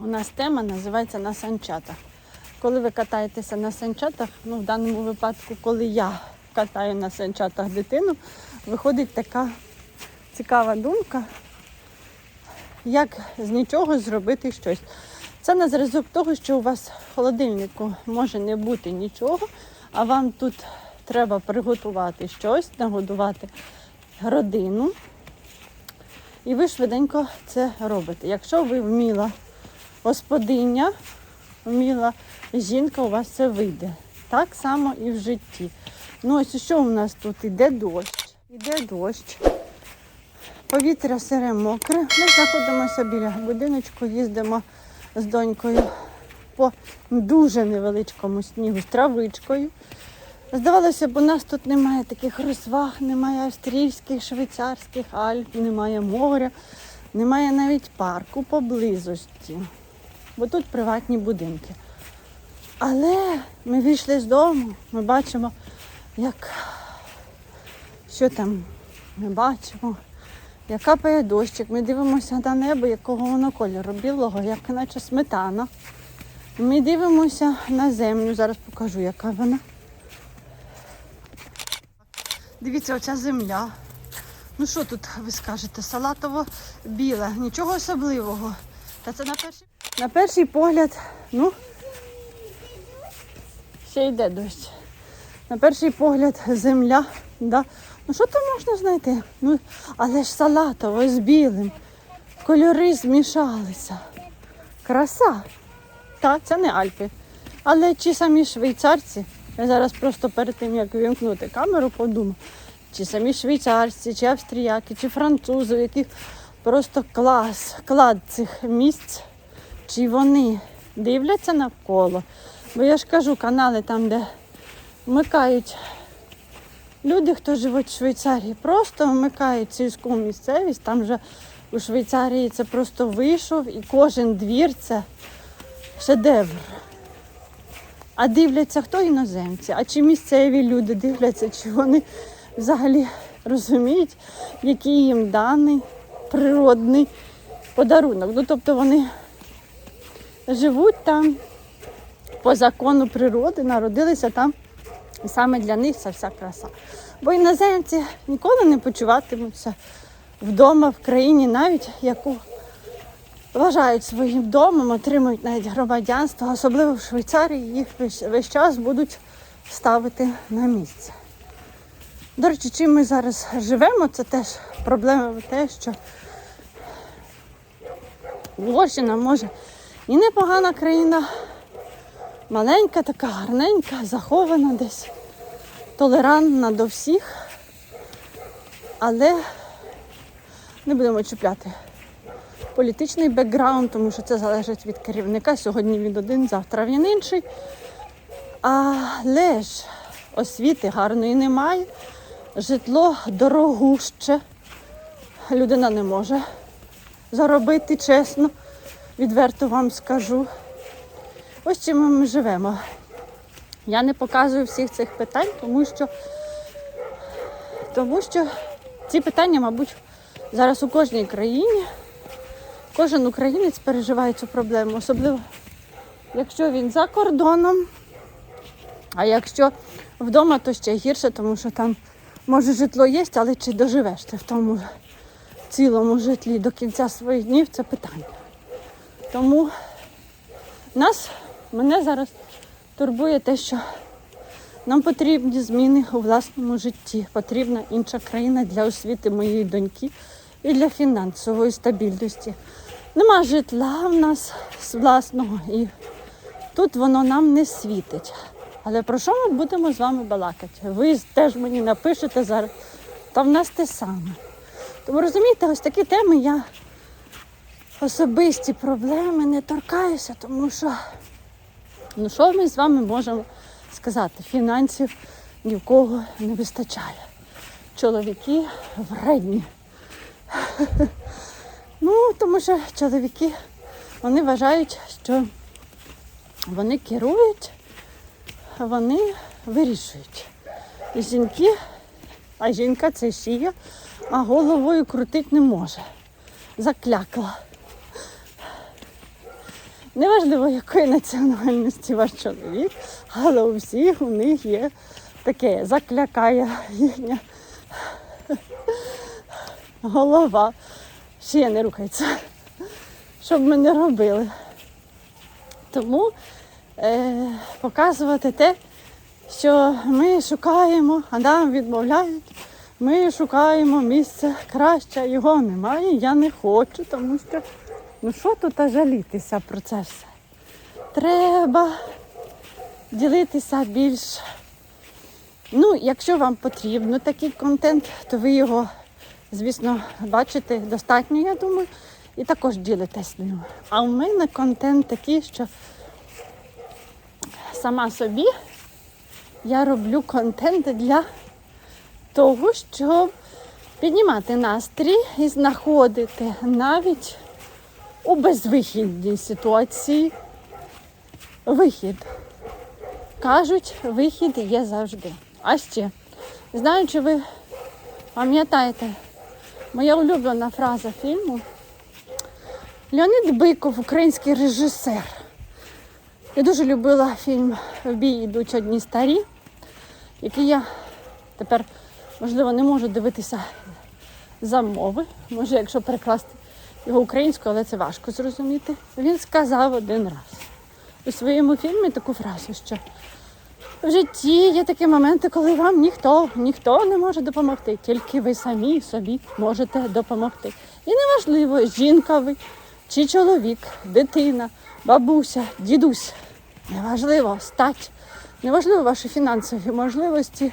У нас тема називається на санчатах. Коли ви катаєтеся на санчатах, ну в даному випадку, коли я катаю на санчатах дитину, виходить така цікава думка, як з нічого зробити щось. Це на зразок того, що у вас в холодильнику може не бути нічого, а вам тут треба приготувати щось, нагодувати родину. І ви швиденько це робите. Якщо ви вміла господиня, вміла жінка, у вас це вийде. Так само і в житті. Ну ось що у нас тут? Іде дощ. Іде дощ. Повітря сире мокре. Ми знаходимося біля будиночку, їздимо з донькою по дуже невеличкому снігу з травичкою. Здавалося б, у нас тут немає таких розваг, немає австрійських, швейцарських Альп, немає моря, немає навіть парку поблизості, бо тут приватні будинки. Але ми вийшли з дому, ми бачимо, як що там ми бачимо, як капає дощик. Ми дивимося на небо, якого воно кольору, білого, як наче сметана. Ми дивимося на землю. Зараз покажу, яка вона. Дивіться, оця земля. Ну що тут ви скажете? Салатово біле, нічого особливого. Та це на перший, на перший погляд, ну, ще йде дощ. На перший погляд земля. Да. Ну що там можна знайти? Ну, але ж салатово з білим. Кольори змішалися. Краса. Так, це не Альпи. Але чи самі швейцарці, я зараз просто перед тим, як вимкнути камеру, подумав, чи самі швейцарці, чи австріяки, чи французи, яких просто клас, клад цих місць, чи вони дивляться навколо. Бо я ж кажу, канали там, де вмикають люди, хто живуть в Швейцарії, просто вмикають сільську місцевість. Там же у Швейцарії це просто вийшов і кожен двір це шедевр. А дивляться хто іноземці, а чи місцеві люди дивляться, чи вони взагалі розуміють, який їм даний природний подарунок. Ну, тобто вони живуть там по закону природи, народилися там, і саме для них це вся краса. Бо іноземці ніколи не почуватимуться вдома в країні, навіть яку вважають своїм домом, отримують навіть громадянство, особливо в Швейцарії їх весь, час будуть ставити на місце. До речі, чим ми зараз живемо, це теж проблема в те, що Угорщина може і непогана країна, маленька, така гарненька, захована десь, толерантна до всіх, але не будемо чіпляти політичний бекграунд, тому що це залежить від керівника. Сьогодні він один, завтра він інший. Але ж освіти гарної немає, житло дорогуще. Людина не може заробити чесно, відверто вам скажу. Ось чим ми живемо. Я не показую всіх цих питань, тому що, тому що ці питання, мабуть, зараз у кожній країні. Кожен українець переживає цю проблему, особливо якщо він за кордоном, а якщо вдома, то ще гірше, тому що там може житло є, але чи доживеш ти в тому цілому житлі до кінця своїх днів це питання. Тому нас, мене зараз турбує те, що нам потрібні зміни у власному житті. Потрібна інша країна для освіти моєї доньки і для фінансової стабільності. Нема житла в нас з власного і тут воно нам не світить. Але про що ми будемо з вами балакати? Ви теж мені напишете зараз, та в нас те саме. Тому розумієте, ось такі теми я особисті проблеми не торкаюся, тому що ну що ми з вами можемо сказати? Фінансів ні в кого не вистачає. Чоловіки вредні. Ну, тому що чоловіки вони вважають, що вони керують, вони вирішують. Жінки, а жінка це шия, а головою крутити не може. Заклякла. Неважливо, якої національності ваш чоловік, але у всіх у них є таке заклякає їхня голова. Ще не рухається, щоб ми не робили. Тому е, показувати те, що ми шукаємо, а нам відмовляють. Ми шукаємо місце краще, його немає. Я не хочу, тому що ну що тут жалітися про це все? Треба ділитися більш. Ну, якщо вам потрібно такий контент, то ви його, звісно, бачите достатньо, я думаю, і також ділитесь ним. А у мене контент такий, що сама собі я роблю контент для того, щоб піднімати настрій і знаходити навіть у безвихідній ситуації вихід. Кажуть, вихід є завжди. А ще, знаю, чи ви пам'ятаєте, моя улюблена фраза фільму Леонід Биков, український режисер. Я дуже любила фільм В бій йдуть одні старі, який я тепер, можливо, не можу дивитися за мови. Може, якщо перекласти його українською, але це важко зрозуміти. Він сказав один раз у своєму фільмі таку фразу, що в житті є такі моменти, коли вам ніхто, ніхто не може допомогти, тільки ви самі собі можете допомогти. І неважливо, жінка ви чи чоловік, дитина, бабуся, дідусь. Неважливо стать, неважливо ваші фінансові можливості,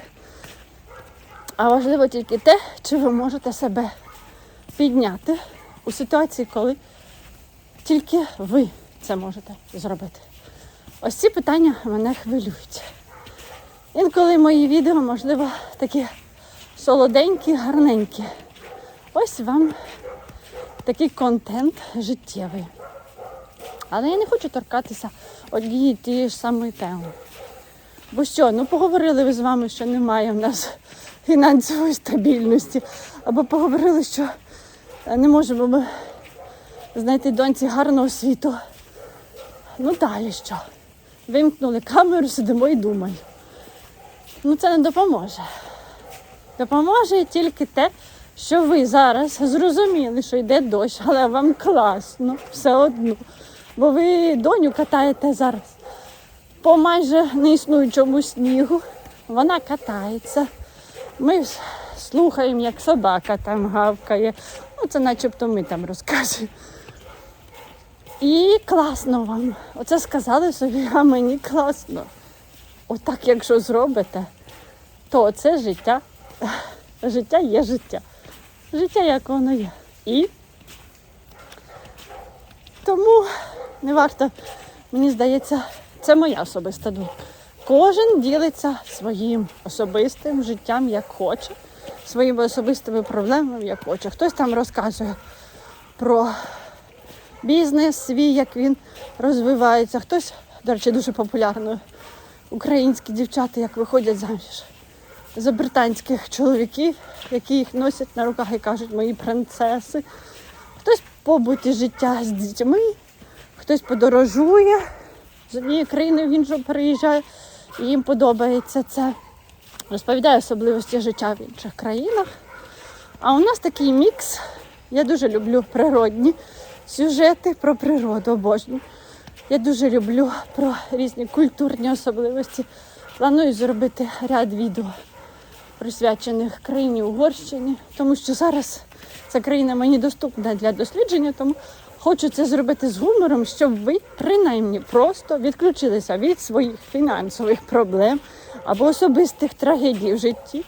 а важливо тільки те, чи ви можете себе підняти у ситуації, коли тільки ви це можете зробити. Ось ці питання мене хвилюють. Інколи мої відео, можливо, такі солоденькі, гарненькі. Ось вам такий контент життєвий. Але я не хочу торкатися однієї тієї ж самої теми. Бо що, ну поговорили ви з вами, що немає в нас фінансової стабільності, або поговорили, що не можемо ми знайти доньці гарного світу. Ну далі що? Вимкнули камеру, сидимо і думаємо. Ну це не допоможе. Допоможе тільки те, що ви зараз зрозуміли, що йде дощ, але вам класно, все одно. Бо ви доню катаєте зараз по майже неіснуючому снігу. Вона катається. Ми слухаємо, як собака там гавкає. Ну, це начебто ми там розказуємо. І класно вам. Оце сказали собі, а мені класно. Отак, якщо зробите, то це життя. Життя є життя. Життя як воно є. І тому не варто, мені здається, це моя особиста думка. Кожен ділиться своїм особистим життям, як хоче, своїми особистими проблемами, як хоче. Хтось там розказує про бізнес свій, як він розвивається. Хтось, до речі, дуже популярно. Українські дівчата, як виходять заміж за британських чоловіків, які їх носять на руках і кажуть мої принцеси. Хтось побуті життя з дітьми, хтось подорожує з однієї країни в іншу переїжджає, і їм подобається це. Розповідає особливості життя в інших країнах. А у нас такий мікс. Я дуже люблю природні сюжети про природу обожнюю. Я дуже люблю про різні культурні особливості. Планую зробити ряд відео, присвячених країні Угорщині, тому що зараз ця країна мені доступна для дослідження, тому хочу це зробити з гумором, щоб ви принаймні просто відключилися від своїх фінансових проблем або особистих трагедій в житті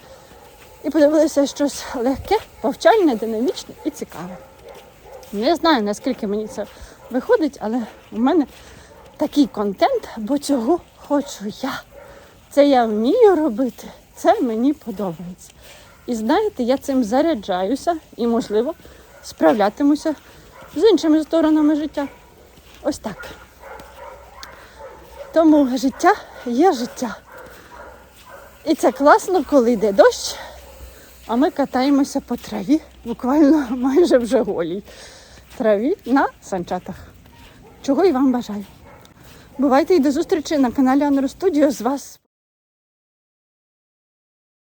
і подивилися щось легке, повчальне, динамічне і цікаве. Не знаю, наскільки мені це виходить, але у мене такий контент, бо цього хочу я. Це я вмію робити, це мені подобається. І знаєте, я цим заряджаюся і, можливо, справлятимуся з іншими сторонами життя. Ось так. Тому життя є життя. І це класно, коли йде дощ, а ми катаємося по траві, буквально майже вже голій траві на санчатах. чого і вам бажаю. Бувайте і до зустрічі на каналі Studio. З вас